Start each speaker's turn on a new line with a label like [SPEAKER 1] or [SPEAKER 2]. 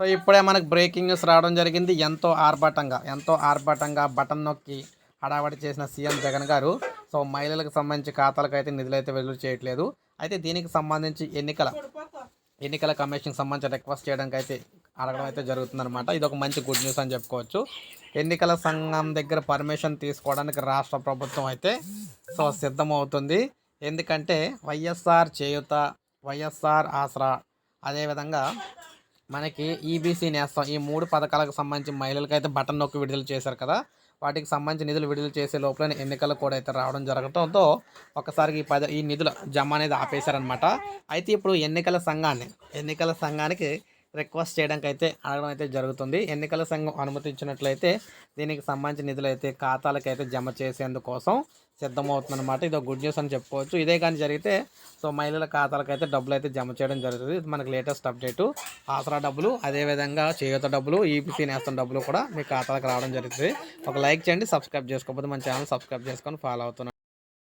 [SPEAKER 1] So ఇప్పుడే మనకు breaking news రావడం జరిగింది. ఎంతో ఆర్భాటంగా ఎంతో ఆర్భాటంగా బటన్ నొక్కి హడావడి చేసిన సీఎం జగన్ గారు. సో మహిళలకు సంబంధించి ఖాతాలకు అయితే నిధులు అయితే విడుదల చేయట్లేదు. అయితే దీనికి సంబంధించి ఎన్నికల ఎన్నికల కమిషన్కి సంబంధించి రిక్వెస్ట్ చేయడానికి అయితే అడగడం అయితే జరుగుతుందనమాట ఇది ఒక మంచి గుడ్ న్యూస్ అని చెప్పుకోవచ్చు. ఎన్నికల సంఘం దగ్గర పర్మిషన్ తీసుకోవడానికి రాష్ట్ర ప్రభుత్వం అయితే సో సిద్ధమవుతుంది. ఎందుకంటే వైఎస్ఆర్ చేయుత వైఎస్ఆర్ ఆసరా. అదేవిధంగా మనకి ఈబీసీ నేస్తం. ఈ మూడు పథకాలకు సంబంధించి మహిళలకు అయితే బటన్ నొక్కి విడుదల చేశారు కదా. వాటికి సంబంధించి నిధులు విడుదల చేసే లోపల ఎన్నికలు కూడా అయితే రావడం జరగడంతో ఒకసారికి ఈ పద ఈ నిధుల జమ అనేది ఆపేశారనమాట అయితే ఇప్పుడు ఎన్నికల సంఘాన్ని ఎన్నికల సంఘానికి రిక్వెస్ట్ చేయడానికి అయితే అడగడం అయితే జరుగుతుంది. ఎన్నికల సంఘం అనుమతించినట్లయితే దీనికి సంబంధించిన నిధులు అయితే ఖాతాలకు అయితే జమ చేసేందుకోసం సిద్ధమవుతుందన్నమాట. ఇది ఒక గుడ్ న్యూస్ అని చెప్పుకోవచ్చు. ఇదే కానీ జరిగితే సో మహిళల ఖాతాలకు అయితే డబ్బులు అయితే జమ చేయడం జరుగుతుంది. మనకి లేటెస్ట్ అప్డేటు. ఆసరా డబ్బులు అదేవిధంగా చేయూత డబ్బులు ఈపీసీ నేస్తం డబ్బులు కూడా మీ ఖాతాలకు రావడం జరుగుతుంది. ఒక లైక్ చేయండి సబ్స్క్రైబ్ చేసుకోకపోతే మన ఛానల్ సబ్స్క్రైబ్ చేసుకొని ఫాలో అవుతున్నాను